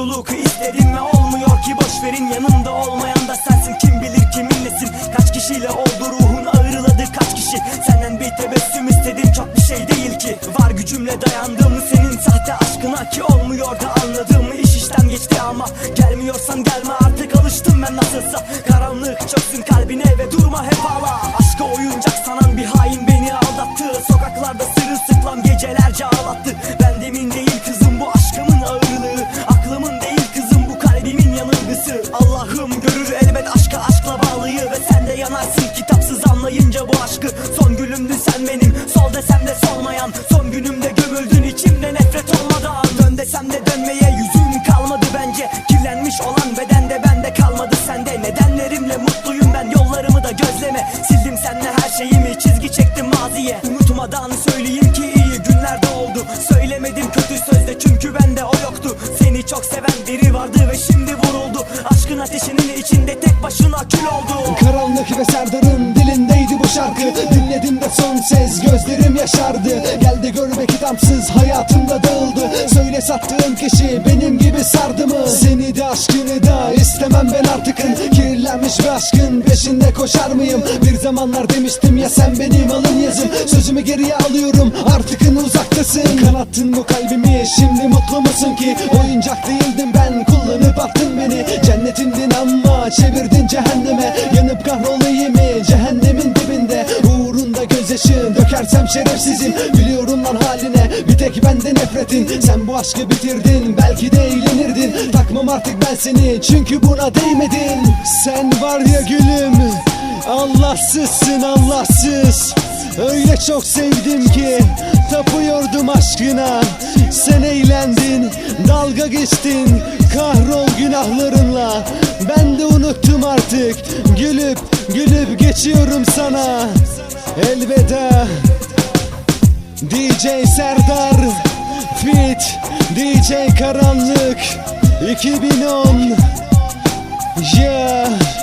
mutluluk istedim ve olmuyor ki. Boş verin yanımda olmayan da sensin. Kim bilir kiminlesin Kaç kişiyle oldu ruhun ağırladı kaç kişi? Senden bir tebessüm istedim çok bir şey değil ki. Var gücümle dayandım senin sahte aşkına ki olmuyor da anladım iş işten geçti ama Gelmiyorsan gelme artık alıştım ben nasılsa. Karanlık çöksün kalbine ve durma hep ağla. Aşka oyuncak sanan bir hain beni aldattı. Sokaklarda sırılsıklam gecelerce ağlattı senle her şeyimi çizgi çektim maziye. Unutmadan söyleyeyim ki iyi günlerde oldu. Söylemedim kötü sözde çünkü bende o yoktu. Seni çok seven biri vardı ve şimdi vuruldu. Aşkın ateşinin içinde tek başına kül oldu. Karanlık ve Serdar'ın dilindeydi bu şarkı. Dinledim de son ses gözlerim yaşardı. Gel de gör be kitapsız hayatımda dağıldı Söyle sattığın kişi benim gibi sardı mı? Seni de aşkını da istemem ben artıkın. Kirlenmiş bir aşkın peşinde koşar mıyım? Bir zamanlar demiştim ya sen benim alın yazım. Sözümü geriye alıyorum artıkın uzaktasın. Kanattın bu kalbimi şimdi mutlu musun ki? Oyuncak değildim ben kullanıp attın beni. Cennetimdin ama çevirdin cehenneme. Yanıp kahrolayım mı? Cehennemin dibinde. Uğrunda gözyaşı dökersem şerefsizim. Biliyorum lan haline tek bende nefretin. Sen bu aşkı bitirdin belki de eğlenirdin. Takmam artık ben seni çünkü buna değmedin. Sen var ya gülüm Allahsızsın Allahsız. Öyle çok sevdim ki Tapıyordum aşkına. Sen eğlendin Dalga geçtin Kahrol günahlarınla. Ben de unuttum artık Gülüp gülüp geçiyorum sana. Elveda DJ Serdar Fit DJ Karanlık 2010 Yeah